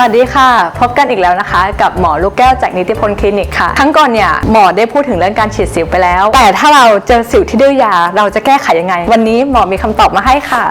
วัสดีค่ะ พบกันอีกแล้วนะคะ กับหมอลูกแก้วจากนิติพลคลินิกค่ะครั้งก่อนเนี่ยหมอได้พูดถึงเรื่องการฉีดสิวไปแล้ว แต่ถ้าเราเจอสิวที่ดื้อยาเราจะแก้ไขยังไง วันนี้หมอมีคำตอบมาให้ค่ะ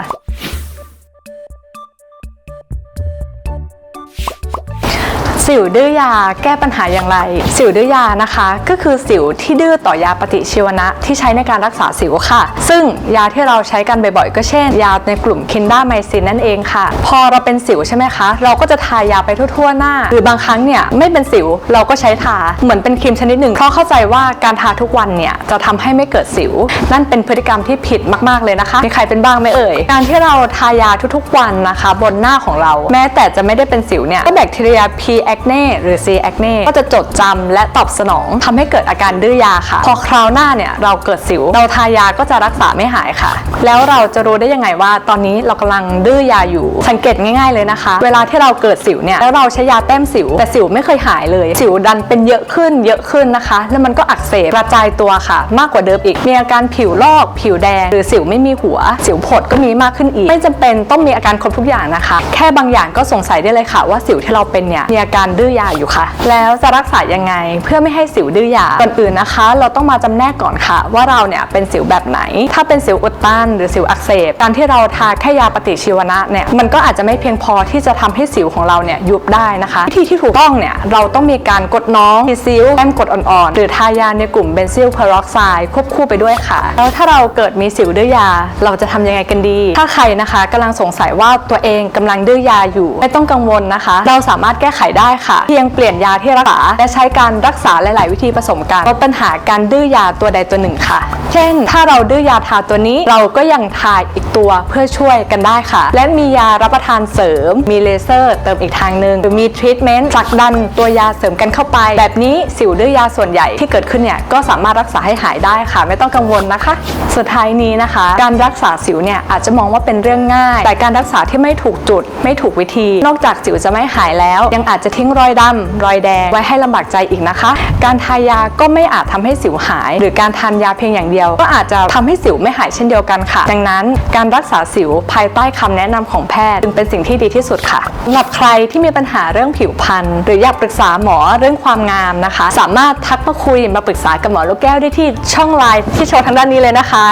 สิวดื้อยาแก้ปัญหาอย่างไร สิวดื้อยานะคะ ก็คือสิวที่ดื้อต่อยาปฏิชีวนะที่ใช้ในการรักษาสิวค่ะ ซึ่งยาที่เราใช้กันบ่อยๆก็เช่น ยาในกลุ่มคินด้าไมซินนั่นเองค่ะ พอเราเป็นสิวใช่ไหมคะ เราก็จะทายาไปทั่วๆหน้า หรือบางครั้งเนี่ยไม่เป็นสิวเราก็ใช้ทาเหมือนเป็นครีมชนิดหนึ่งเพราะเข้าใจว่าการทาทุกวันเนี่ยจะทำให้ไม่เกิดสิว นั่นเป็นพฤติกรรมที่ผิดมากๆเลยนะคะมีใครเป็นบ้างไหมเอ่ยการที่เราทายาทุกๆวันนะคะ บนหน้าของเรา แม้แต่จะไม่ได้เป็นสิวเนี่ยก็แบคทีเรีย P. acne หรือ C. acne ก็จะจดจำและตอบสนองทำให้เกิดอาการดื้อยาค่ะ พอคราวหน้าเนี่ยเราเกิดสิว เราทายาก็จะรักษาไม่หายค่ะ แล้วเราจะรู้ได้ยังไงว่า ตอนนี้เรากำลังดื้อยาอยู่ สังเกตง่าย ๆเลยนะคะ เวลาที่เราเกิดสิวเนี่ยแล้วเราใช้ยาแต้มสิว แต่สิวไม่เคยหายเลย สิวดันเป็นเยอะขึ้นเยอะขึ้นนะคะ แล้วมันก็อักเสบกระจายตัวค่ะ มากกว่าเดิมอีก มีอาการผิวลอก ผิวแดง หรือสิวไม่มีหัว สิวผดก็มีมากขึ้นอีก ไม่จำเป็นต้องมีอาการครบทุกอย่างนะคะ แค่บางอย่างก็สงสัยได้เลยค่ะว่าสิวที่เราเป็นเนี่ยมีอาการดื้อยาอยู่ค่ะ แล้วจะรักษายังไงเพื่อไม่ให้สิวดื้อยาก่อนอื่นนะคะ เราต้องมาจำแนกก่อนค่ะ ว่าเราเนี่ยเป็นสิวแบบไหน ถ้าเป็นสิวอุดตันหรือสิวอักเสบการที่เราทาแค่ยาปฏิชีวนะเนี่ยมันก็อาจจะไม่เพียงพอที่จะทำให้สิวของเราเนี่ยยุบได้นะคะวิธีที่ถูกต้องเนี่ยเราต้องมีการกดน้องทีซิลแต้มกดอ่อนๆหรือทายาในกลุ่มเบนซิลเพอร์ออกไซด์ควบคู่ไปด้วยค่ะ แล้วถ้าเราเกิดมีสิวดื้อยา เราจะทำยังไงกันดี ถ้าใครนะคะกำลังสงสัยว่าตัวเองกำลังดื้อยาอยู่ ไม่ต้องกังวลนะคะ เราสามารถแก้ไขได้ค่ะ เพียงเปลี่ยนยาที่รักษา และใช้การรักษาหลาย ๆ วิธีผสมกันลดปัญหาการดื้อยาตัวใดตัวหนึ่งค่ะ ช่น ถ้าเราดื้อยาทาตัวนี้ เราก็ยังทาอีกตัวเพื่อช่วยกันได้ค่ะ และมียารับประทานเสริม มีเลเซอร์เติมอีกทางหนึ่งหรือมีทรีทเมนต์ผลักดันตัวยาเสริมกันเข้าไป แบบนี้สิวดื้อยาส่วนใหญ่ที่เกิดขึ้นเนี่ยก็สามารถรักษาให้หายได้ค่ะ ไม่ต้องกังวลนะคะ สุดท้ายนี้นะคะ การรักษาสิวเนี่ยอาจจะมองว่าเป็นเรื่องง่าย แต่การรักษาที่ไม่ถูกจุด ไม่ถูกวิธี นอกจากสิวจะไม่หายแล้ว ยังอาจจะทิ้งรอยดำรอยแดงไว้ให้ลำบากใจอีกนะคะ การทายาก็ไม่อาจทำให้สิวหาย หรือการทานยาเพียงอย่างเดียวก็อาจจะทำให้สิวไม่หายเช่นเดียวกันค่ะ ดังนั้นการรักษาสิวภายใต้คำแนะนำของแพทย์จึงเป็นสิ่งที่ดีที่สุดค่ะสำหรับใครที่มีปัญหาเรื่องผิวพรรณหรืออยากปรึกษาหมอเรื่องความงามนะคะ สามารถทักมาคุยมาปรึกษากับหมอลูกแก้วได้ที่ช่องไลน์ที่โชว์ทางด้านนี้เลยนะคะ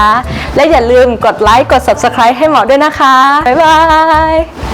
และอย่าลืมกดไลค์กด subscribe ให้หมอด้วยนะคะบ๊ายบาย